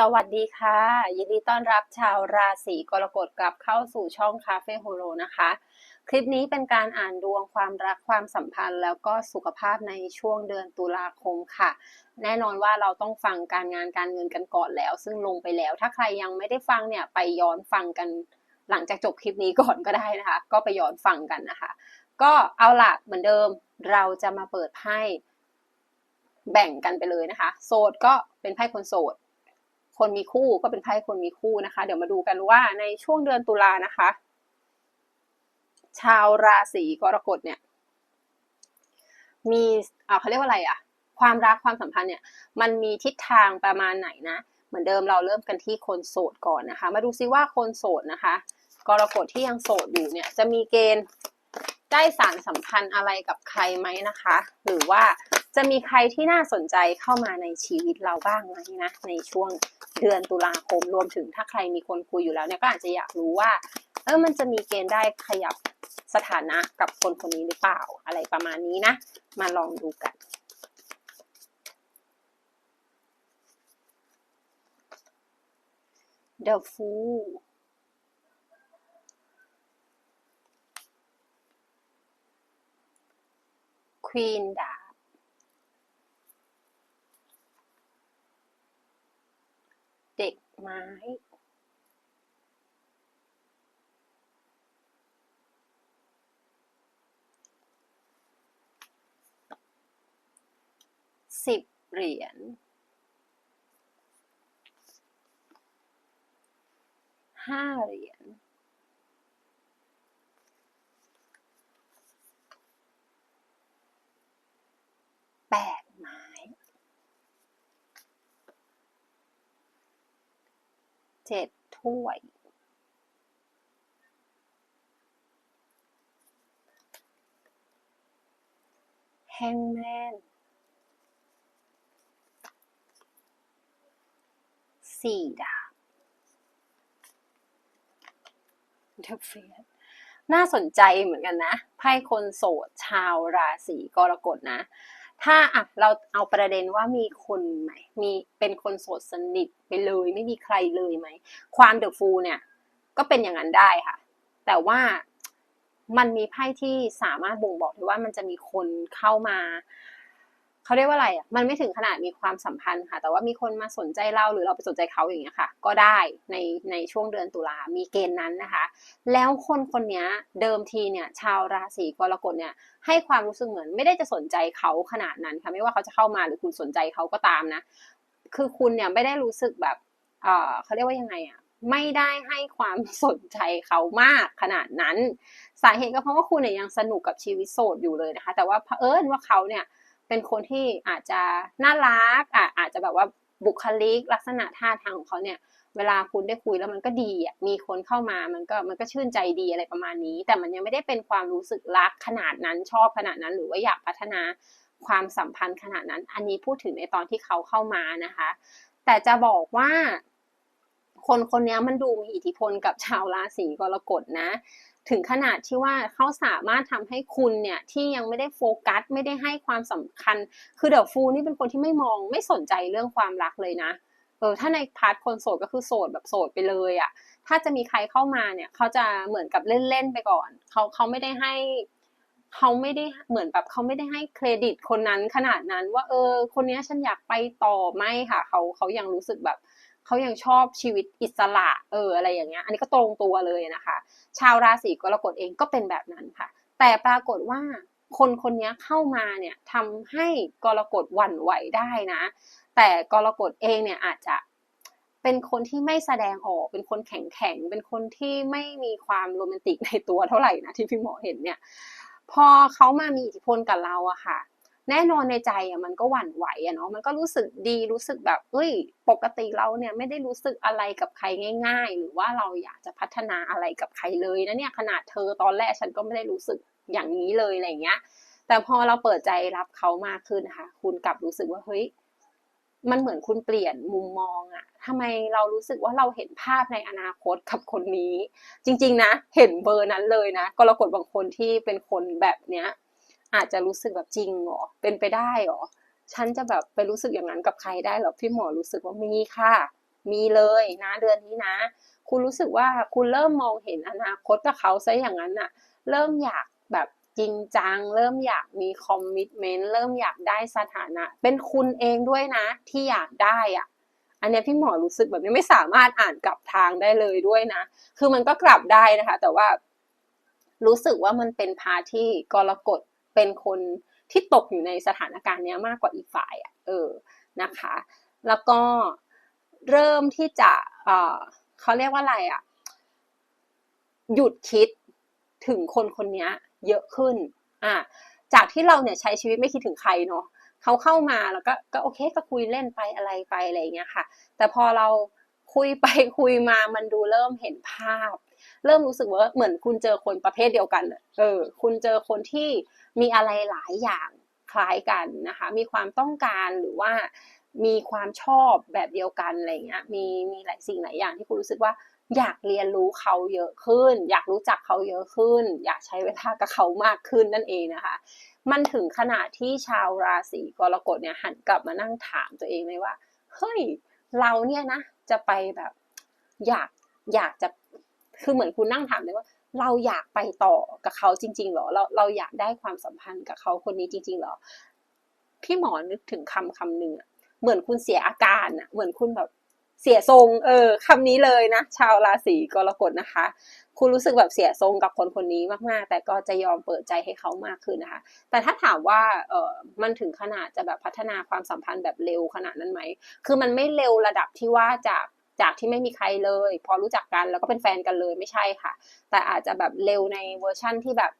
สวัสดีค่ะ ยินดีต้อนรับชาวราศีกรกฎกลับเข้าสู่ช่องคาเฟ่โฮโลนะคะ คลิปนี้เป็นการอ่านดวงความรักความสัมพันธ์ แล้วก็สุขภาพในช่วงเดือนตุลาคมค่ะ แน่นอนว่าเราต้องฟังการงานการเงินกันก่อนแล้ว ซึ่งลงไปแล้ว ถ้าใครยังไม่ได้ฟังเนี่ยไปย้อนฟังกันหลังจากจบคลิปนี้ก่อนก็ได้นะคะ ก็ไปย้อนฟังกันนะคะ ก็เอาละเหมือนเดิมเราจะมาเปิดไพ่แบ่งกันไปเลยนะคะ โสดก็เป็นไพ่คนโสด คนมีคู่ก็เป็นไพ่คนมีคู่นะคะ เดี๋ยวมาดูกันว่าในช่วงเดือนตุลานะคะ ชาวราศีกรกฎเนี่ย มีอ่าเขาเรียกว่าอะไรอะความรักความสัมพันธ์เนี่ย มันมีทิศทางประมาณไหนนะ เหมือนเดิมเราเริ่มกันที่คนโสดก่อนนะคะ มาดูซิว่าคนโสดนะคะกรกฎที่ยังโสดอยู่เนี่ย จะมีเกณฑ์ได้สารสัมพันธ์อะไรกับใครไหมนะคะ หรือว่า จะมีใครที่น่าสนใจเข้ามาในชีวิตเราบ้างไหมนะ ในช่วงเดือนตุลาคมรวมถึงถ้าใครมีคนคุยอยู่แล้วเนี่ยก็อาจจะอยากรู้ว่าเออมันจะมีเกณฑ์ได้ขยับสถานะกับคนคนนี้หรือเปล่าอะไรประมาณนี้นะ มาลองดูกัน The Fool Queen ดาบ เด็กไม้ สิบเหรียญห้าเหรียญแปดไม้เจ็ดถ้วยแฮงแมน สี่ดาบเดอะเฟียน่าสนใจเหมือนกันนะไพ่คนโสดชาวราศีกรกฎนะ ถ้าอะเราเอาประเด็นว่ามีคนไหมมีเป็นคนโสดสนิทไปเลยไม่มีใครเลยไหม ความเดอะฟูเนี่ย ก็เป็นอย่างนั้นได้ค่ะ แต่ว่ามันมีไพ่ที่สามารถบ่งบอกได้ว่ามันจะมีคนเข้ามา เขาเรียกว่าอะไรอะมันไม่ถึงขนาดมีความสัมพันธ์ค่ะ แต่ว่ามีคนมาสนใจเราหรือเราไปสนใจเขาอย่างเงี้ยค่ะ ก็ได้ในในช่วงเดือนตุลามีเกณฑ์นั้นนะคะ แล้วคนคนนี้เดิมทีเนี่ยชาวราศีกรกฎเนี่ยให้ความรู้สึกเหมือนไม่ได้จะสนใจเขาขนาดนั้นค่ะไม่ว่าเขาจะเข้ามาหรือคุณสนใจเขาก็ตามนะ คือคุณเนี่ยไม่ได้รู้สึกแบบเออเขาเรียกว่ายังไงอะไม่ได้ให้ความสนใจเขามากขนาดนั้น สาเหตุก็เพราะว่าคุณเนี่ยยังสนุกกับชีวิตโสดอยู่เลยนะคะ แต่ว่าเผอิญว่าเขาเนี่ย เป็นคนที่อาจจะน่ารักอะอาจจะแบบว่าบุคลิกลักษณะท่าทางของเขาเนี่ย เวลาคุณได้คุยแล้วมันก็ดีอะมีคนเข้ามามันก็มันก็ชื่นใจดีอะไรประมาณนี้ แต่มันยังไม่ได้เป็นความรู้สึกรักขนาดนั้นชอบขนาดนั้น หรือว่าอยากพัฒนาความสัมพันธ์ขนาดนั้น อันนี้พูดถึงในตอนที่เขาเข้ามานะคะ แต่จะบอกว่า คนคนนี้มันดูมีอิทธิพลกับชาวราศีกรกฎนะ ถึงขนาดที่ว่าเขาสามารถทำให้คุณเนี่ยที่ยังไม่ได้โฟกัสไม่ได้ให้ความสำคัญ คือเดอะฟูนี่เป็นคนที่ไม่มองไม่สนใจเรื่องความรักเลยนะเออถ้าในพาร์ทคนโสดก็คือโสดแบบโสดไปเลยอะ่ะถ้าจะมีใครเข้ามาเนี่ยเขาจะเหมือนกับเล่นๆไปก่อนเขาเขาไม่ได้ให้เขาไม่ได้เหมือนแบบเขาไม่ได้ให้เครดิตคนนั้นขนาดนั้นว่าเออ คนนี้ฉันอยากไปต่อไม่ค่ะเขาเขายังรู้สึกแบบเขายังชอบชีวิตอิสระ เอออะไรอย่างเงี้ย อันนี้ก็ตรงตัวเลยนะคะ ชาวราศีกรกฎเองก็เป็นแบบนั้นค่ะ แต่ปรากฏว่าคนคนนี้เข้ามาเนี่ยทำให้กรกฎหวั่นไหวได้นะ แต่กรกฎเองเนี่ยอาจจะเป็นคนที่ไม่แสดงออกเป็นคนแข็งแข็งเป็นคนที่ไม่มีความโรแมนติกในตัวเท่าไหร่นะที่พี่หมอเห็นเนี่ย พอเขามามีอิทธิพลกับเราอะค่ะ แน่นอนในใจอะมันก็หวั่นไหวอะเนาะมันก็รู้สึกดีรู้สึกแบบเอ้ย ปกติเราเนี่ยไม่ได้รู้สึกอะไรกับใครง่าย ๆ หรือว่าเราอยากจะพัฒนาอะไรกับใครเลยนะเนี่ยขนาดเธอตอนแรกฉันก็ไม่ได้รู้สึกอย่างนี้เลยอะไรเงี้ย แต่พอเราเปิดใจรับเขามากขึ้นนะคะคุณกลับรู้สึกว่าเฮ้ยมันเหมือนคุณเปลี่ยนมุมมองอะทำไมเรารู้สึกว่าเราเห็นภาพในอนาคตกับคนนี้ จริง ๆ นะ เห็นเบอร์นั้นเลยนะ ก็รากฎบางคนที่เป็นคนแบบเนี้ย อาจจะรู้สึกแบบจริงเหรอเป็นไปได้เหรอฉันจะแบบไปรู้สึกอย่างนั้นกับใครได้เหรอพี่หมอรู้สึกว่ามีค่ะ มีเลยนะเดือนนี้นะ คุณรู้สึกว่าคุณเริ่มมองเห็นอนาคตกับเขาซะอย่างนั้นน่ะ เริ่มอยากแบบจริงจัง เริ่มอยากมีคอมมิชเมนต์เริ่มอยากได้สถานะ เป็นคุณเองด้วยนะ ที่อยากได้อะอันนี้พี่หมอรู้สึกแบบนี้ไม่สามารถอ่านกลับทางได้เลยด้วยนะ คือมันก็กลับได้นะคะ แต่ว่ารู้สึกว่ามันเป็นพาที่กรกฎ เป็นคนที่ตกอยู่ในสถานการณ์เนี้ยมากกว่าอีกฝ่ายอะเออนะคะ แล้วก็เริ่มที่จะเออเขาเรียกว่าอะไรอะหยุดคิดถึงคนคนนี้เยอะขึ้นอะจากที่เราเนี่ยใช้ชีวิตไม่คิดถึงใครเนาะเขาเข้ามาแล้วก็ก็โอเคก็คุยเล่นไปอะไรไปอะไรเงี้ยค่ะ แต่พอเราคุยไปคุยมามันดูเริ่มเห็นภาพ เริ่มรู้สึกว่าเหมือนคุณเจอคนประเภทเดียวกันเออ คุณเจอคนที่ มีอะไรหลายอย่างคล้ายกันนะคะ มีความต้องการหรือว่ามีความชอบแบบเดียวกันอะไรเงี้ย มีมีหลายสิ่งหลายอย่างที่คุณรู้สึกว่าอยากเรียนรู้เขาเยอะขึ้น อยากรู้จักเขาเยอะขึ้น อยากใช้เวลากับเขามากขึ้นนั่นเองนะคะ มันถึงขนาดที่ชาวราศีกรกฎเนี่ยหันกลับมานั่งถามตัวเองเลยว่า เฮ้ย เราเนี่ยนะ จะไปแบบอยากอยากจะ คือเหมือนคุณนั่งถามเลยว่า เราอยากไปต่อกับเขาจริง ๆ หรอ เราเราอยากได้ความสัมพันธ์กับเขาคนนี้จริง ๆ หรอ พี่หมอนึกถึงคำคำหนึ่งเหมือนคุณเสียอาการอะเหมือนคุณแบบเสียทรง เออคำนี้เลยนะ ชาวราศีกรกฎนะคะ คุณรู้สึกแบบเสียทรงกับคนคนนี้มากๆ แต่ก็จะยอมเปิดใจให้เขามากขึ้นนะคะ แต่ถ้าถามว่า เออมันถึงขนาดจะแบบพัฒนาความสัมพันธ์แบบเร็วขนาดนั้นไหม คือมันไม่เร็วระดับที่ว่าจาก จากที่ไม่มีใครเลย พอรู้จักกันแล้วก็เป็นแฟนกันเลยไม่ใช่ค่ะ แต่อาจจะแบบเร็วในเวอร์ชั่นที่แบบ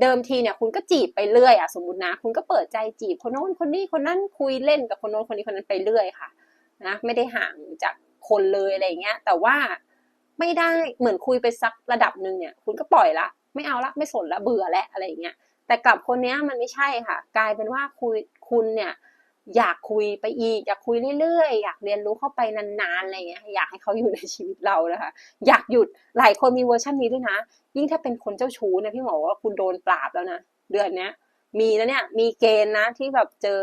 เดิมทีเนี่ยคุณก็จีบไปเรื่อยอะสมมตินะ คุณก็เปิดใจจีบคนโน้นคนนี้คนนั้นคุยเล่นกับคนโน้นคนนี้คนนั้นไปเรื่อยค่ะนะไม่ได้ห่างจากคนเลยอะไรเงี้ย แต่ว่าไม่ได้เหมือนคุยไปสักระดับหนึ่งเนี่ย คุณก็ปล่อยละ ไม่เอาละไม่สนละเบื่อแล้วอะไรเงี้ยแต่กับคนเนี้ยมันไม่ใช่ค่ะ กลายเป็นว่าคุยคุณเนี่ย อยากคุยไปอีก อยากคุยเรื่อยๆ อยากเรียนรู้เข้าไปนานๆอะไรเงี้ยอยากให้เขาอยู่ในชีวิตเรานะคะอยากหยุดหลายคนมีเวอร์ชันนี้ด้วยนะ ยิ่งถ้าเป็นคนเจ้าชู้เนี่ยพี่หมอว่าคุณโดนปราบแล้วนะเดือนเนี้ย มีแล้วเนี่ยมีเกณฑ์นะที่แบบเจอ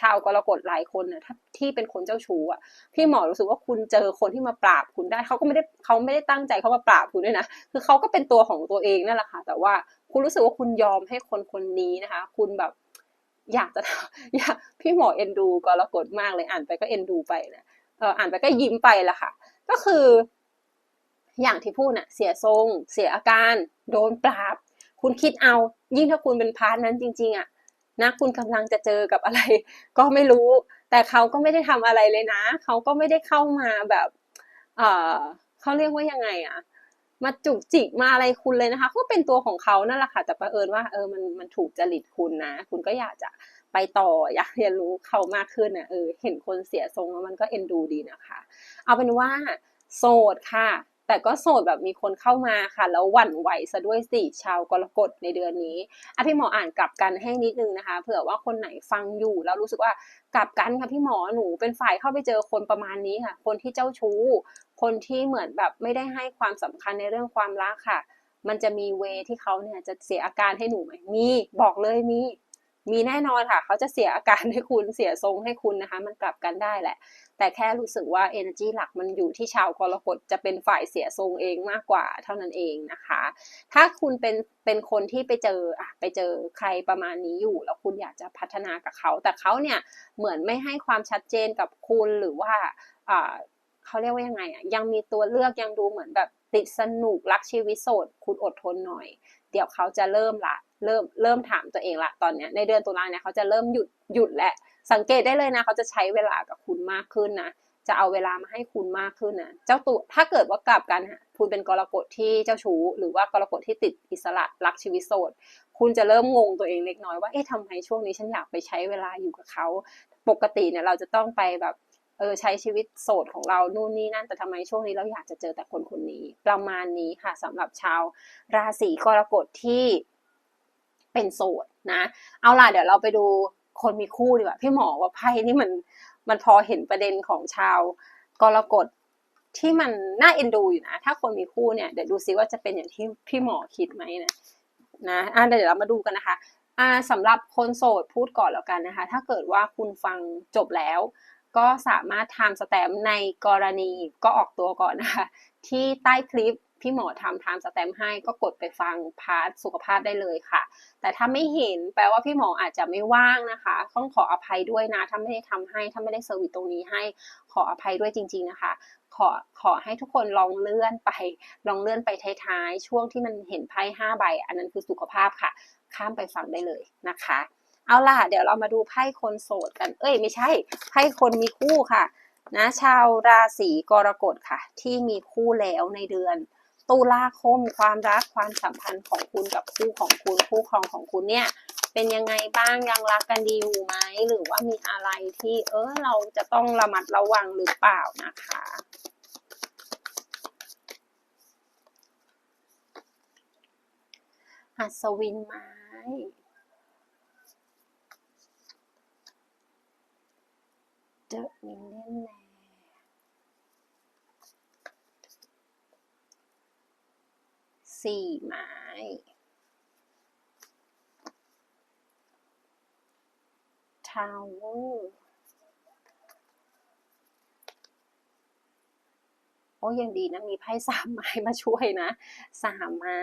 ชาวกรกฎหลายคนน่ะที่เป็นคนเจ้าชู้อะพี่หมอรู้สึกว่าคุณเจอคนที่มาปราบคุณได้เขาก็ไม่ได้เขาไม่ได้ตั้งใจเขามาปราบคุณด้วยนะคือเขาก็เป็นตัวของตัวเองนั่นแหละค่ะแต่ว่าคุณรู้สึกว่าคุณยอมให้คนคนนี้นะคะ คุณแบบ อยากจะอยากพี่หมอเอ็นดูกรกฎมากเลยอ่านไปก็เอ็นดูไปนะเอออ่านไปก็ยิ้มไปละค่ะ ก็คือ อย่างที่พูดน่ะ เสียทรง เสียอาการ โดนปราบ คุณคิดเอา ยิ่งถ้าคุณเป็นพาร์ทนั้นจริง ๆอะนะคุณกำลังจะเจอกับอะไร ก็ไม่รู้ แต่เขาก็ไม่ได้ทำอะไรเลยนะ เขาก็ไม่ได้เข้ามาแบบ เออเขาเรียกว่ายังไงอะ มาจุกจิกมาอะไรคุณเลยนะคะ ก็เป็นตัวของเขานั่นแหละค่ะ แต่ประเอิญว่าเออมันมันถูกจริตคุณนะ คุณก็อยากจะไปต่ออยากเรียนรู้เขามากขึ้นนะเออเห็นคนเสียทรงแล้วมันก็เอ็นดูดีนะคะ เอาเป็นว่าโสดค่ะ แต่ก็โสดแบบมีคนเข้ามาค่ะ แล้วหวั่นไหวซะด้วยสิชาวกรกฎในเดือนนี้อะพี่หมออ่านกลับกันให้นิดนึงนะคะ เผื่อว่าคนไหนฟังอยู่แล้วรู้สึกว่ากลับกันค่ะพี่หมอหนูเป็นฝ่ายเข้าไปเจอคนประมาณนี้ค่ะ คนที่เจ้าชู้ คนที่เหมือนแบบไม่ได้ให้ความสำคัญในเรื่องความรักค่ะ มันจะมีเวที่เขาเนี่ยจะเสียอาการให้หนูไหมมีบอกเลยมีมีแน่นอนค่ะ เขาจะเสียอาการให้คุณเสียทรงให้คุณนะคะ มันกลับกันได้แหละ แต่แค่รู้สึกว่า energy หลักมันอยู่ที่ชาวกรกฎจะเป็นฝ่ายเสียทรงเองมากกว่าเท่านั้นเองนะคะ ถ้าคุณเป็นเป็นคนที่ไปเจออะไปเจอใครประมาณนี้อยู่ แล้วคุณอยากจะพัฒนากับเขา แต่เขาเนี่ยเหมือนไม่ให้ความชัดเจนกับคุณหรือว่าอ่า เขาเรียกว่ายังไงอะยังมีตัวเลือกยังดูเหมือนแบบติดสนุกรักชีวิตโสด คุณอดทนหน่อย เดี๋ยวเขาจะเริ่มละ เริ่มเริ่มถามตัวเองละตอนเนี้ยในเดือนตุลาเนี่ยเขาจะเริ่มหยุดหยุดและ สังเกตได้เลยนะเขาจะใช้เวลากับคุณมากขึ้นนะจะเอาเวลามาให้คุณมากขึ้นนะเจ้าตัวถ้าเกิดว่ากลับกันฮะคุณเป็นกรกฎที่เจ้าชู้ หรือว่ากรกฎที่ติดอิสระรักชีวิตโสด คุณจะเริ่มงงตัวเองเล็กน้อยว่าเอ๊ะทำไมช่วงนี้ฉันอยากไปใช้เวลาอยู่กับเขา ปกติเนี่ยเราจะต้องไปแบบ เออใช้ชีวิตโสดของเรานู่นนี่นั่น แต่ทำไมช่วงนี้เราอยากจะเจอแต่คนคนนี้ ประมาณนี้ค่ะสำหรับชาวราศีกรกฎที่เป็นโสดนะ เอาล่ะเดี๋ยวเราไปดูคนมีคู่ดีกว่าพี่หมอว่าไพ่นี่มันมันพอเห็นประเด็นของชาวกรกฎที่มันน่าเอ็นดูอยู่นะ ถ้าคนมีคู่เนี่ยเดี๋ยวดูซิว่าจะเป็นอย่างที่พี่หมอคิดไหมนะนะอะเดี๋ยวเรามาดูกันนะคะอ่าสำหรับคนโสดพูดก่อนแล้วกันนะคะ ถ้าเกิดว่าคุณฟังจบแล้ว ก็สามารถทำสแตมในกรณีก็ออกตัวก่อนนะคะ ที่ใต้คลิปพี่หมอทำทำสแตมให้ก็กดไปฟังพาร์ทสุขภาพได้เลยค่ะ แต่ถ้าไม่เห็นแปลว่าพี่หมออาจจะไม่ว่างนะคะ ต้องขออภัยด้วยนะ ถ้าไม่ได้ทำให้ ถ้าไม่ได้เซอร์วิสตรงนี้ให้ ขออภัยด้วยจริง ๆนะคะ ขอขอให้ทุกคนลองเลื่อนไป ลองเลื่อนไปท้ายๆ ช่วงที่มันเห็นไพ่ห้าใบ อันนั้นคือสุขภาพค่ะ ข้ามไปฟังได้เลยนะคะ เอาล่ะ เดี๋ยวเรามาดูไพ่คนโสดกัน เอ้ยไม่ใช่ไพ่คนมีคู่ค่ะ นะ ชาวราศีกรกฎค่ะ ที่มีคู่แล้วในเดือน ตุลาคมความรักความสัมพันธ์ของคุณกับคู่ของคุณคู่ครองของคุณเนี่ย เป็นยังไงบ้างยังรักกันดีอยู่ไหมหรือว่ามีอะไรที่เออเราจะต้องระมัดระวังหรือเปล่านะคะอัศวินไม้ The Millionaire สี่ไม้ทาวเวอร์โอ้ยังดีนะ มีไพ่สามไม้มาช่วยนะสามไม้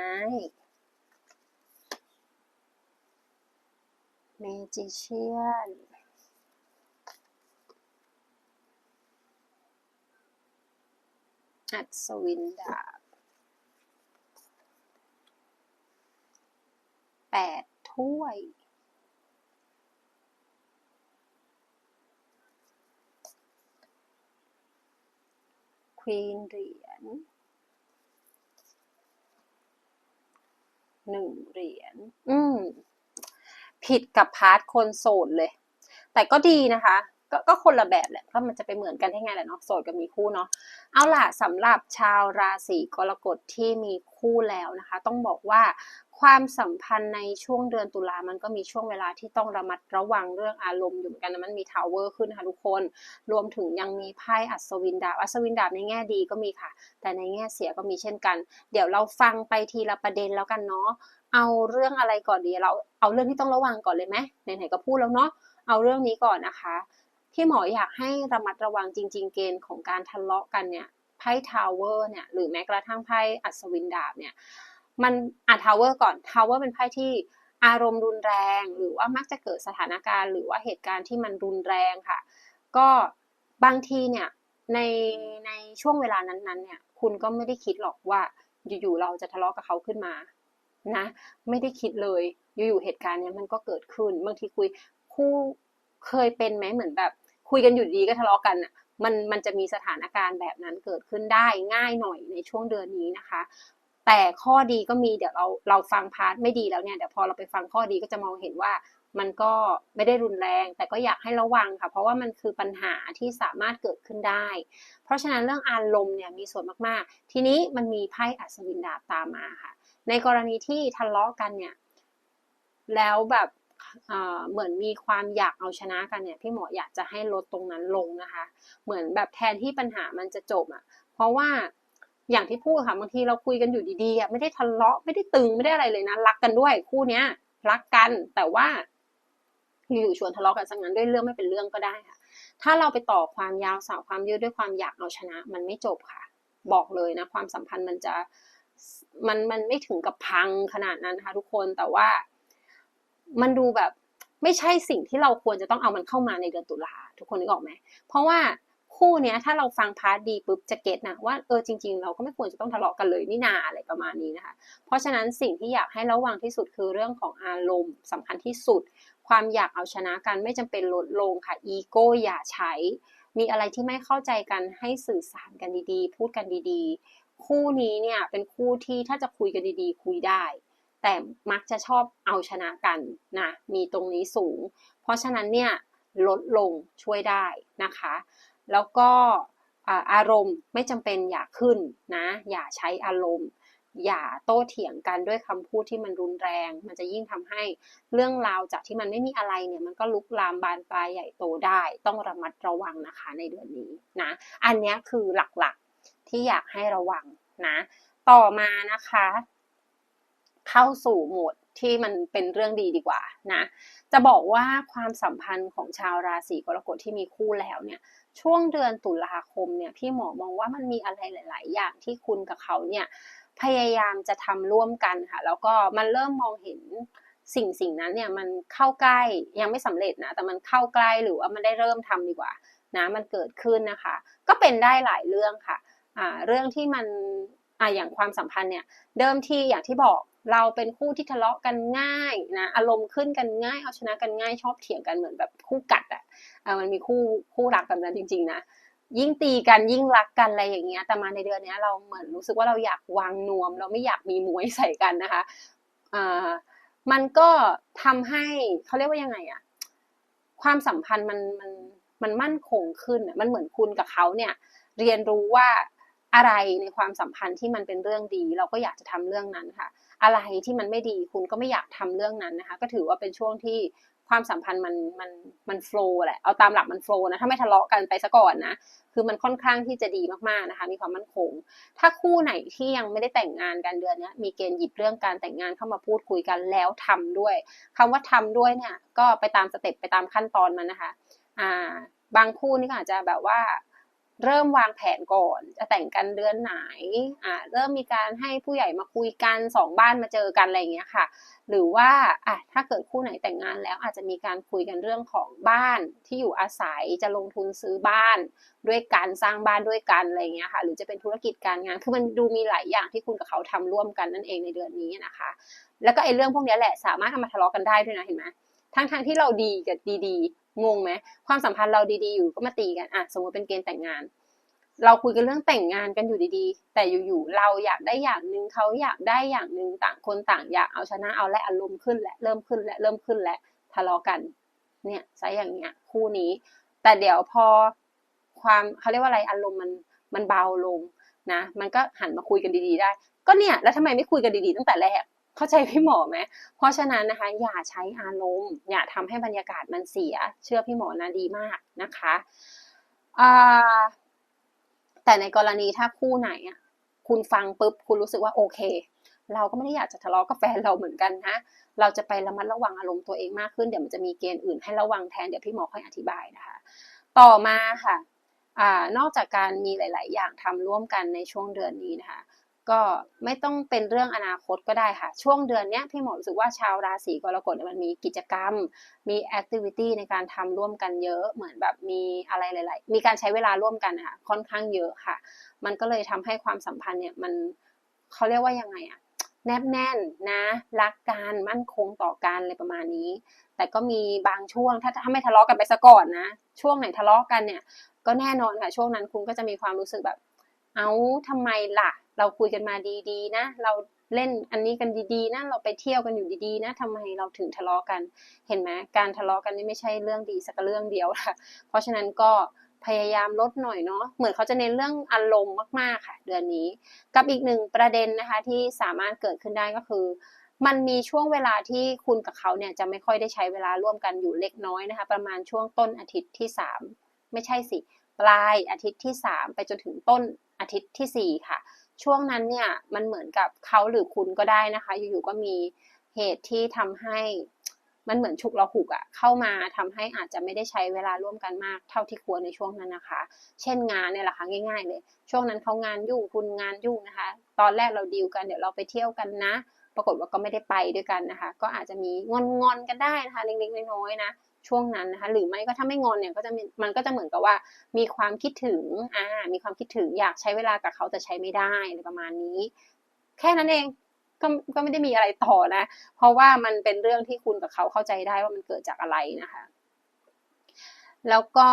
เมจิเชียน อัศวินดาบแปดถ้วย ควีนเหรียญหนึ่งเหรียญ อืม ผิดกับพาร์ทคนโสดเลย แต่ก็ดีนะคะ ก็ก็คนละแบบแหละก็มันจะไปเหมือนกันได้ไงแหละเนาะโสดกับมีคู่เนาะเอาล่ะสำหรับชาวราศีกรกฎที่มีคู่แล้วนะคะ ต้องบอกว่าความสัมพันธ์ในช่วงเดือนตุลามันก็มีช่วงเวลาที่ต้องระมัดระวังเรื่องอารมณ์อยู่เหมือนกันนะมันมีทาวเวอร์ขึ้นนะคะทุกคน รวมถึงยังมีไพ่อัศวินดาบอัศวินดาบในแง่ดีก็มีค่ะ แต่ในแง่เสียก็มีเช่นกัน เดี๋ยวเราฟังไปทีละประเด็นแล้วกันเนาะเอาเรื่องอะไรก่อนดีเราเอาเรื่องที่ต้องระวังก่อนเลยไหมไหนๆก็พูดแล้วเนาะเอาเรื่องนี้ก่อนนะคะ ที่หมออยากให้ระมัดระวังจริง ๆ เกณฑ์ของการทะเลาะกันเนี่ยไพ่ทาวเวอร์เนี่ยหรือแม้กระทั่งไพ่อัศวินดาบเนี่ยมันอะทาวเวอร์ก่อนทาวเวอร์เป็นไพ่ที่อารมณ์รุนแรง หรือว่ามักจะเกิดสถานการณ์ หรือว่าเหตุการณ์ที่มันรุนแรงค่ะ ก็บางทีเนี่ยในในช่วงเวลานั้นๆเนี่ยคุณก็ไม่ได้คิดหรอกว่าอยู่ๆเราจะทะเลาะกับเขาขึ้นมานะไม่ได้คิดเลยอยู่ๆเหตุการณ์เนี้ยมันก็เกิดขึ้นบางทีคุยคู่เคยเป็นไหมเหมือนแบบ คุยกันอยู่ดีก็ทะเลาะกันอะมันมันจะมีสถานการณ์แบบนั้นเกิดขึ้นได้ง่ายหน่อยในช่วงเดือนนี้นะคะ แต่ข้อดีก็มีเดี๋ยวเราเราฟังพาร์ทไม่ดีแล้วเนี่ยเดี๋ยวพอเราไปฟังข้อดีก็จะมองเห็นว่ามันก็ไม่ได้รุนแรง แต่ก็อยากให้ระวังค่ะ เพราะว่ามันคือปัญหาที่สามารถเกิดขึ้นได้ เพราะฉะนั้นเรื่องอารมณ์เนี่ยมีส่วนมากๆ ทีนี้มันมีไพ่อัศวินดาบตามมาค่ะ ในกรณีที่ทะเลาะกันเนี่ย แล้วแบบ เหมือนมีความอยากเอาชนะกันเนี่ยพี่หมออยากจะให้ลดตรงนั้นลงนะคะ เหมือนแบบแทนที่ปัญหามันจะจบอะ เพราะว่าอย่างที่พูดค่ะบางทีเราคุยกันอยู่ดีๆไม่ได้ทะเลาะไม่ได้ตึงไม่ได้อะไรเลยนะรักกันด้วยคู่เนี้ย รักกันแต่ว่าอยู่ชวนทะเลาะกันสักงั้นด้วยเรื่องไม่เป็นเรื่องก็ได้ค่ะ ถ้าเราไปต่อความยาวสาวความยืดด้วยความอยากเอาชนะ มันไม่จบค่ะ บอกเลยนะ ความสัมพันธ์มันจะมันมันไม่ถึงกับพังขนาดนั้นนะคะทุกคนแต่ว่า มันดูแบบไม่ใช่สิ่งที่เราควรจะต้องเอามันเข้ามาในเดือนตุลาทุกคนนึกออกไหมเพราะว่าคู่เนี้ยถ้าเราฟังพาร์ทดีปุ๊บจะเก็ตนะว่าเออจริง ๆ เราก็ไม่ควรจะต้องทะเลาะกันเลยนี่นาอะไรประมาณนี้นะคะ เพราะฉะนั้นสิ่งที่อยากให้ระวังที่สุดคือเรื่องของอารมณ์สำคัญที่สุด ความอยากเอาชนะกันไม่จำเป็นลดลงค่ะอีโก้อย่าใช้ มีอะไรที่ไม่เข้าใจกันให้สื่อสารกันดีๆ พูดกันดีๆ คู่นี้เนี่ยเป็นคู่ที่ถ้าจะคุยกันดีๆ คุยได้ แต่มักจะชอบเอาชนะกันนะมีตรงนี้สูง เพราะฉะนั้นเนี่ยลดลงช่วยได้นะคะ แล้วก็อารมณ์ไม่จำเป็นอย่าขึ้นนะอย่าใช้อารมณ์อย่าโต้เถียงกันด้วยคำพูดที่มันรุนแรง มันจะยิ่งทำให้เรื่องราวจากที่มันไม่มีอะไรเนี่ยมันก็ลุกลามบานปลายใหญ่โตได้ ต้องระมัดระวังนะคะในเดือนนี้นะ อันนี้คือหลักๆที่อยากให้ระวังนะ ต่อมานะคะ เข้าสู่โหมดที่มันเป็นเรื่องดีดีกว่านะ จะบอกว่าความสัมพันธ์ของชาวราศีกรกฎที่มีคู่แล้วเนี่ยช่วงเดือนตุลาคมเนี่ยพี่หมอมองว่ามันมีอะไรหลาย ๆ อย่างที่คุณกับเขาเนี่ยพยายามจะทำร่วมกันค่ะแล้วก็มันเริ่มมองเห็นสิ่งสิ่งนั้นเนี่ยมันเข้าใกล้ยังไม่สำเร็จนะแต่มันเข้าใกล้หรือว่ามันได้เริ่มทำดีกว่านะมันเกิดขึ้นนะคะ ก็เป็นได้หลายเรื่องค่ะอ่าเรื่องที่มันอ่าอย่างความสัมพันธ์เนี่ยเดิมทีอย่างที่บอก เราเป็นคู่ที่ทะเลาะกันง่ายนะอารมณ์ขึ้นกันง่ายเอาชนะกันง่ายชอบเถียงกันเหมือนแบบคู่กัดอะอ่ามันมีคู่คู่รักแบบนั้นจริง ๆ นะยิ่งตีกันยิ่งรักกันอะไรอย่างเงี้ยแต่มาในเดือนนี้เราเหมือนรู้สึกว่าเราอยากวางนวม เราไม่อยากมีมวยใส่กันนะคะอ่ามันก็ทำให้เขาเรียกว่ายังไงอะความสัมพันธ์มันมันมันมั่นคงขึ้นมันเหมือนคุณกับเขาเนี่ย เรียนรู้ว่าอะไรในความสัมพันธ์ที่มันเป็นเรื่องดี เราก็อยากจะทำเรื่องนั้นค่ะ อะไรที่มันไม่ดีคุณก็ไม่อยากทำเรื่องนั้นนะคะ ก็ถือว่าเป็นช่วงที่ความสัมพันธ์มันมันมันโฟล์แหละ เอาตามหลักมันโฟล์นะ ถ้าไม่ทะเลาะกันไปซะก่อนนะ คือมันค่อนข้างที่จะดีมากๆนะคะ มีความมั่นคง ถ้าคู่ไหนที่ยังไม่ได้แต่งงานกันเดือนนี้มีเกณฑ์หยิบเรื่องการแต่งงานเข้ามาพูดคุยกันแล้วทำด้วยคำว่าทำด้วยเนี่ย ก็ไปตามสเต็ปไปตามขั้นตอนมันนะคะ อ่า บางคู่นี่ก็อาจจะแบบว่า เริ่มวางแผนก่อน จะแต่งกันเดือนไหนอ่าเริ่มมีการให้ผู้ใหญ่มาคุยกันสองบ้านมาเจอกันอะไรอย่างเงี้ยค่ะ หรือว่าอะถ้าเกิดคู่ไหนแต่งงานแล้วอาจจะมีการคุยกันเรื่องของบ้านที่อยู่อาศัยจะลงทุนซื้อบ้าน ด้วยการสร้างบ้านด้วยกันอะไรเงี้ยค่ะ หรือจะเป็นธุรกิจการงานคือมันดูมีหลายอย่างที่คุณกับเขาทำร่วมกันนั่นเองในเดือนนี้นะคะ แล้วก็ไอ้เรื่องพวกนี้แหละสามารถทำมาทะเลาะกันได้ด้วยนะเห็นไหม ทั้งทางที่เราดีกับดีๆงงไหมความสัมพันธ์เราดีๆอยู่ก็มาตีกันอะสมมติเป็นเกณฑ์แต่งงาน เราคุยกันเรื่องแต่งงานกันอยู่ดีๆ แต่อยู่ๆเราอยากได้อย่างหนึ่งเขาอยากได้อย่างหนึ่งต่างคนต่างอยากเอาชนะเอาและอารมณ์ขึ้นและเริ่มขึ้นและเริ่มขึ้นและทะเลาะกันเนี่ยใช้อย่างเงี้ยคู่นี้ แต่เดี๋ยวพอความเขาเรียกว่าอะไรอารมณ์มันมันเบาลงนะ มันก็หันมาคุยกันดีๆได้ ก็เนี่ยแล้วทำไมไม่คุยกันดีๆตั้งแต่แรก เข้าใจพี่หมอไหมเพราะฉะนั้นนะคะ อย่าใช้อารมณ์ อย่าทำให้บรรยากาศมันเสีย เชื่อพี่หมอนะดีมากนะคะแต่ในกรณีถ้าคู่ไหนอะคุณฟังปุ๊บคุณรู้สึกว่าโอเค เราก็ไม่ได้อยากจะทะเลาะกับแฟนเราเหมือนกันนะ เราจะไประมัดระวังอารมณ์ตัวเองมากขึ้นเดี๋ยวมันจะมีเกณฑ์อื่นให้ระวังแทนเดี๋ยวพี่หมอค่อยอธิบายนะคะ ต่อมาค่ะอนอกจากการมีหลาย ๆ อย่างทำร่วมกันในช่วงเดือนนี้นะคะ ก็ไม่ต้องเป็นเรื่องอนาคตก็ได้ค่ะ ช่วงเดือนนี้พี่หมอรู้สึกว่าชาวราศีกรกฎมันมีกิจกรรม มีแอคทิวิตี้ในการทำร่วมกันเยอะเหมือนแบบมีอะไรหลาย ๆ มีการใช้เวลาร่วมกันค่ะค่อนข้างเยอะค่ะ มันก็เลยทำให้ความสัมพันธ์เนี่ยมันเขาเรียกว่ายังไงอะแนบแน่นนะ รักกันมั่นคงต่อกันอะไรประมาณนี้ แต่ก็มีบางช่วงถ้าถ้าไม่ทะเลาะกันไปซะก่อนนะ ช่วงไหนทะเลาะกันเนี่ย ก็แน่นอนค่ะ ช่วงนั้นคุณก็จะมีความรู้สึกแบบ เอาทำไมล่ะ เราคุยกันมาดีๆ นะ เราเล่นอันนี้กันดีๆนะเราไปเที่ยวกันอยู่ดีๆ นะทำไมเราถึงทะเลาะกัน เห็นไหมการทะเลาะกันนี่ไม่ใช่เรื่องดีสักเรื่องเดียวค่ะ เพราะฉะนั้นก็พยายามลดหน่อยเนาะเหมือนเขาจะเน้นเรื่องอารมณ์มากๆค่ะ เดือนนี้ กับอีกหนึ่งประเด็นนะคะที่สามารถเกิดขึ้นได้ก็คือ มันมีช่วงเวลาที่คุณกับเขาเนี่ยจะไม่ค่อยได้ใช้เวลาร่วมกันอยู่เล็กน้อยนะคะ ประมาณช่วงต้นอาทิตย์ที่สามไม่ใช่สิปลายอาทิตย์ที่สามไปจนถึงต้นอาทิตย์ที่สี่ค่ะ ช่วงนั้นเนี่ยมันเหมือนกับเขาหรือคุณก็ได้นะคะ อยู่ๆก็มีเหตุที่ทำให้มันเหมือนฉุกระหุกอะเข้ามาทำให้อาจจะไม่ได้ใช้เวลาร่วมกันมากเท่าที่ควรในช่วงนั้นนะคะ เช่นงานเนี่ยแหละค่ะง่าย ๆ เลย ช่วงนั้นเขางานยุ่งคุณงานยุ่งนะคะ ตอนแรกเราดีลกันเดี๋ยวเราไปเที่ยวกันนะ ปรากฏว่าก็ไม่ได้ไปด้วยกันนะคะ ก็อาจจะมีงอนๆกันได้นะคะเล็กๆน้อยๆนะ ช่วงนั้นนะคะหรือไม่ก็ถ้าไม่งอนเนี่ยก็จะมันก็จะเหมือนกับว่า มีความคิดถึงอ่ามีความคิดถึงอยากใช้เวลากับเขาแต่ใช้ไม่ได้อะไรประมาณนี้ แค่นั้นเองก็ก็ไม่ได้มีอะไรต่อนะ เพราะว่ามันเป็นเรื่องที่คุณกับเขาเข้าใจได้ว่ามันเกิดจากอะไรนะคะ แล้วก็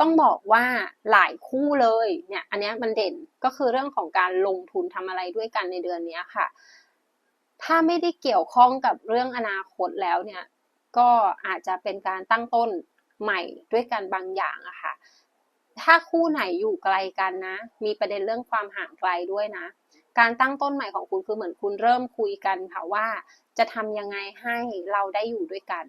ต้องบอกว่าหลายคู่เลยเนี่ย อันนี้มันเด่นก็คือเรื่องของการลงทุนทำอะไรด้วยกันในเดือนนี้ค่ะ ถ้าไม่ได้เกี่ยวข้องกับเรื่องอนาคตแล้วเนี่ย ก็อาจจะเป็นการตั้งต้นใหม่ด้วยกันบางอย่างอะค่ะ ถ้าคู่ไหนอยู่ไกลกันนะ มีประเด็นเรื่องความห่างไกลด้วยนะ การตั้งต้นใหม่ของคุณคือเหมือนคุณเริ่มคุยกันค่ะว่า จะทำยังไงให้เราได้อยู่ด้วยกัน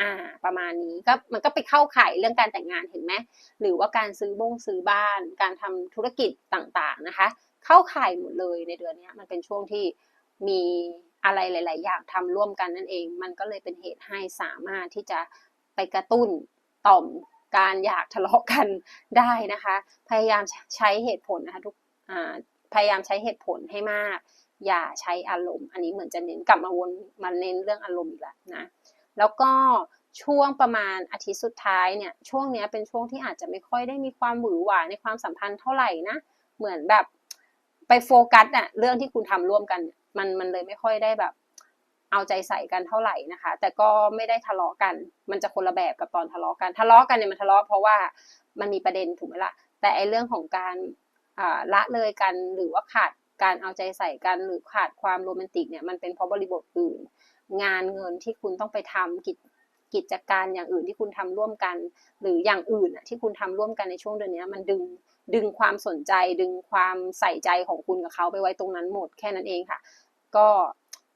อ่า ประมาณนี้ก็มันก็ไปเข้าข่ายเรื่องการแต่งงานเห็นไหมหรือว่าการซื้อบ้งซื้อบ้าน การทำธุรกิจต่างๆนะคะ เข้าข่ายหมดเลยในเดือนนี้มันเป็นช่วงที่มี อะไรหลาย ๆ อย่างทำร่วมกันนั่นเอง มันก็เลยเป็นเหตุให้สามารถที่จะไปกระตุ้นต่อมการอยากทะเลาะกันได้นะคะ พยายามใช้เหตุผลนะคะทุกพยายามใช้เหตุผลให้มาก อย่าใช้อารมณ์ อันนี้เหมือนจะเน้นกลับมาวนมาเน้นเรื่องอารมณ์อีกแล้วนะ แล้วก็ช่วงประมาณอาทิตย์สุดท้ายเนี่ย ช่วงนี้เป็นช่วงที่อาจจะไม่ค่อยได้มีความหวือหวาในความสัมพันธ์เท่าไหร่นะ เหมือนแบบไปโฟกัสอะเรื่องที่คุณทำร่วมกัน มันมันเลยไม่ค่อยได้แบบ เอาใจใส่กันเท่าไหร่นะคะ แต่ก็ไม่ได้ทะเลาะกัน มันจะคนละแบบกับตอนทะเลาะกัน ทะเลาะกันเนี่ยมันทะเลาะเพราะว่ามันมีประเด็นถูกไหมละ่ะ แต่ไอเรื่องของการละเลยกันหรือว่าขาดการเอาใจใส่กันหรือขาดความโรแมนติกเนี่ยมันเป็นเพราะบริบทอื่น งานเงินที่คุณต้องไปทำกิจกิจการอย่างอื่นที่คุณทำร่วมกัน หรืออย่างอื่นที่คุณทำร่วมกันในช่วงเดือนนี้มันดึงดึงความสนใจ ดึงความใส่ใจของคุณกับเขาไปไว้ตรงนั้นหมดแค่นั้นเองค่ะ ก็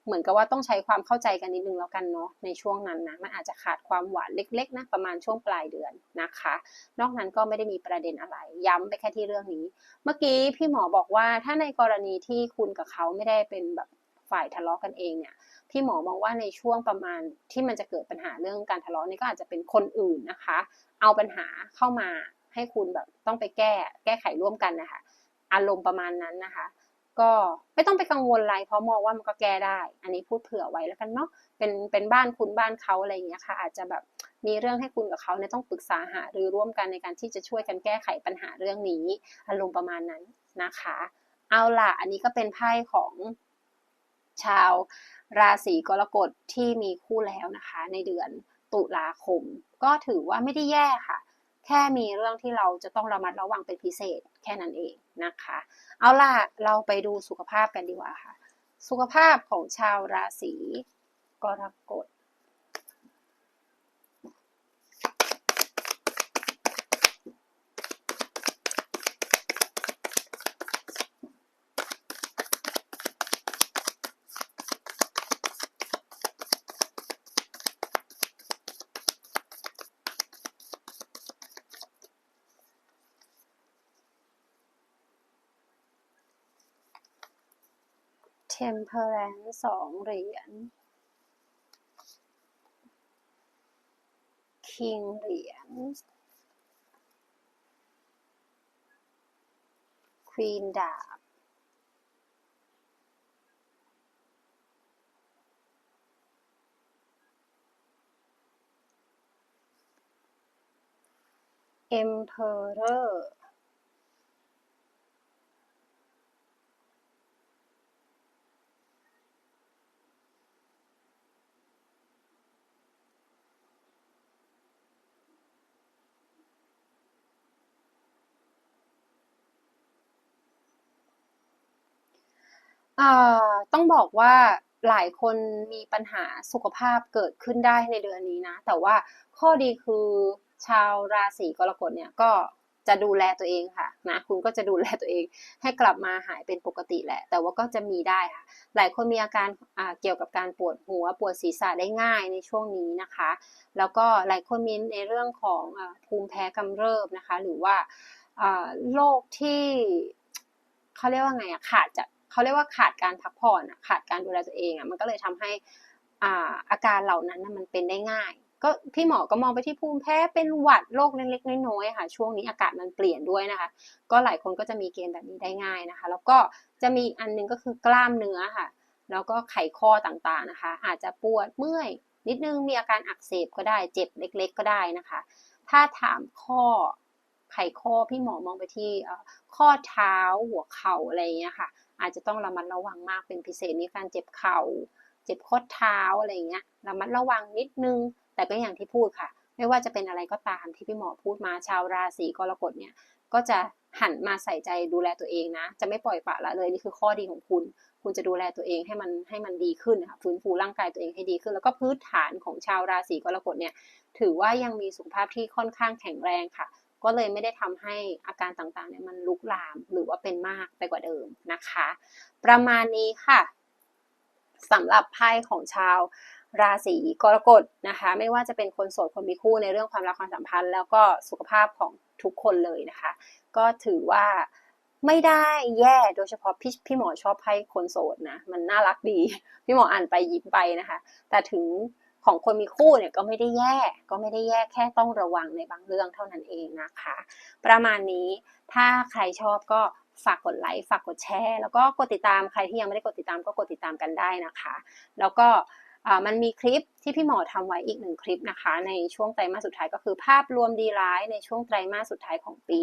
เหมือนกับว่าต้องใช้ความเข้าใจกันนิดนึงแล้วกันเนาะในช่วงนั้นนะมันอาจจะขาดความหวานเล็กๆนะประมาณช่วงปลายเดือนนะคะ นอกนั้นก็ไม่ได้มีประเด็นอะไร ย้ำไปแค่ที่เรื่องนี้ เมื่อกี้พี่หมอบอกว่าถ้าในกรณีที่คุณกับเขาไม่ได้เป็นแบบฝ่ายทะเลาะกันเองเนี่ยพี่หมอมองว่าในช่วงประมาณที่มันจะเกิดปัญหาเรื่องการทะเลาะนี่ก็อาจจะเป็นคนอื่นนะคะ เอาปัญหาเข้ามาให้คุณแบบต้องไปแก้แก้ไขร่วมกันนะคะอารมณ์ประมาณนั้นนะคะ ก็ไม่ต้องไปกังวลอะไรเพราะมองว่ามันก็แก้ได้ อันนี้พูดเผื่อไว้แล้วกันเนาะเป็นเป็นบ้านคุณบ้านเขาอะไรอย่างเงี้ยค่ะ อาจจะแบบมีเรื่องให้คุณกับเขาเนี่ยต้องปรึกษาหาหรือร่วมกันในการที่จะช่วยกันแก้ไขปัญหาเรื่องนี้อารมณ์ประมาณนั้นนะคะ เอาล่ะ อันนี้ก็เป็นไพ่ของชาวราศีกรกฎที่มีคู่แล้วนะคะ ในเดือนตุลาคม ก็ถือว่าไม่ได้แย่ค่ะ แค่มีเรื่องที่เราจะต้องระมัดระวังเป็นพิเศษแค่นั้นเองนะคะ เอาล่ะเราไปดูสุขภาพกันดีกว่าค่ะ สุขภาพของชาวราศีกรกฎ Temperance สองเหรียญ King เหรียญ Queen ดาบ Emperor ต้องบอกว่าหลายคนมีปัญหาสุขภาพเกิดขึ้นได้ในเดือนนี้นะ แต่ว่าข้อดีคือชาวราศีกรกฎเนี่ยก็จะดูแลตัวเองค่ะนะคุณก็จะดูแลตัวเอง ให้กลับมาหายเป็นปกติแหละ แต่ว่าก็จะมีได้ค่ะ หลายคนมีอาการเกี่ยวกับการปวดหัวปวดศีรษะได้ง่ายในช่วงนี้นะคะ แล้วก็หลายคนมีในเรื่องของอภูมิแพ้กำเริบนะคะ หรือว่าโรคที่เขาเรียกว่าไงอะขาดจาก เขาเรียกว่าขาดการพักผ่อนขาดการดูแลตัวเองอะมันก็เลยทำให้อ่าอาการเหล่านั้นมันเป็นได้ง่าย ก็พี่หมอก็มองไปที่ภูมิแพ้เป็นหวัดโรคเล็กๆน้อยๆค่ะ ช่วงนี้อากาศมันเปลี่ยนด้วยนะคะ ก็หลายคนก็จะมีเกณฑ์แบบนี้ได้ง่ายนะคะ แล้วก็จะมีอันนึงก็คือกล้ามเนื้อค่ะ แล้วก็ไขข้อต่างๆนะคะ อาจจะปวดเมื่อยนิดนึงมีอาการอักเสบก็ได้เจ็บเล็ก ๆ ก็ได้นะคะ ถ้าถามข้อไขข้อพี่หมอมองไปที่ข้อเท้าหัวเข่าอะไรอย่างเงี้ยค่ะ อาจจะต้องระมัดระวังมากเป็นพิเศษมีการเจ็บเข่า เจ็บข้อเท้าอะไรเงี้ยระมัดระวังนิดนึง แต่ก็อย่างที่พูดค่ะ ไม่ว่าจะเป็นอะไรก็ตามที่พี่หมอพูดมาชาวราศีกรกฎเนี่ยก็จะหันมาใส่ใจดูแลตัวเองนะ จะไม่ปล่อยปละละเลยนี่คือข้อดีของคุณ คุณจะดูแลตัวเองให้มันให้มันดีขึ้นค่ะฟื้นฟูร่างกายตัวเองให้ดีขึ้น แล้วก็พื้นฐานของชาวราศีกรกฎเนี่ยถือว่ายังมีสุขภาพที่ค่อนข้างแข็งแรงค่ะ ก็เลยไม่ได้ทำให้อาการต่างๆเนี่ยมันลุกลามหรือว่าเป็นมากไปกว่าเดิมนะคะ ประมาณนี้ค่ะสำหรับไพ่ของชาวราศีกรกฎนะคะ ไม่ว่าจะเป็นคนโสดคนมีคู่ในเรื่องความรักความสัมพันธ์ แล้วก็สุขภาพของทุกคนเลยนะคะ ก็ถือว่าไม่ได้แย่โดยเฉพาะพี่พี่หมอชอบไพ่คนโสดนะ มันน่ารักดี พี่หมออ่านไปยิ้มไปนะคะ แต่ถึง ของคนมีคู่เนี่ยก็ไม่ได้แย่ ก็ไม่ได้แย่แค่ต้องระวังในบางเรื่องเท่านั้นเองนะคะ ประมาณนี้ถ้าใครชอบก็ฝากกดไลค์ฝากกดแชร์ แล้วก็กดติดตามใครที่ยังไม่ได้กดติดตามก็กดติดตามกันได้นะคะ แล้วก็ มันมีคลิปที่พี่หมอทำไว้อีกหนึ่งคลิปนะคะ ในช่วงไตรมาสสุดท้ายก็คือภาพรวมดีร้ายในช่วงไตรมาสสุดท้ายของปี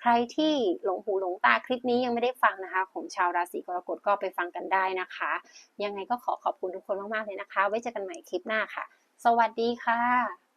ใครที่หลงหูหลงตาคลิปนี้ยังไม่ได้ฟังนะคะ ของชาวราศีกรกฎก็ไปฟังกันได้นะคะ ยังไงก็ขอขอบคุณทุกคนมากๆเลยนะคะ ไว้เจอกันใหม่คลิปหน้าค่ะ สวัสดีค่ะ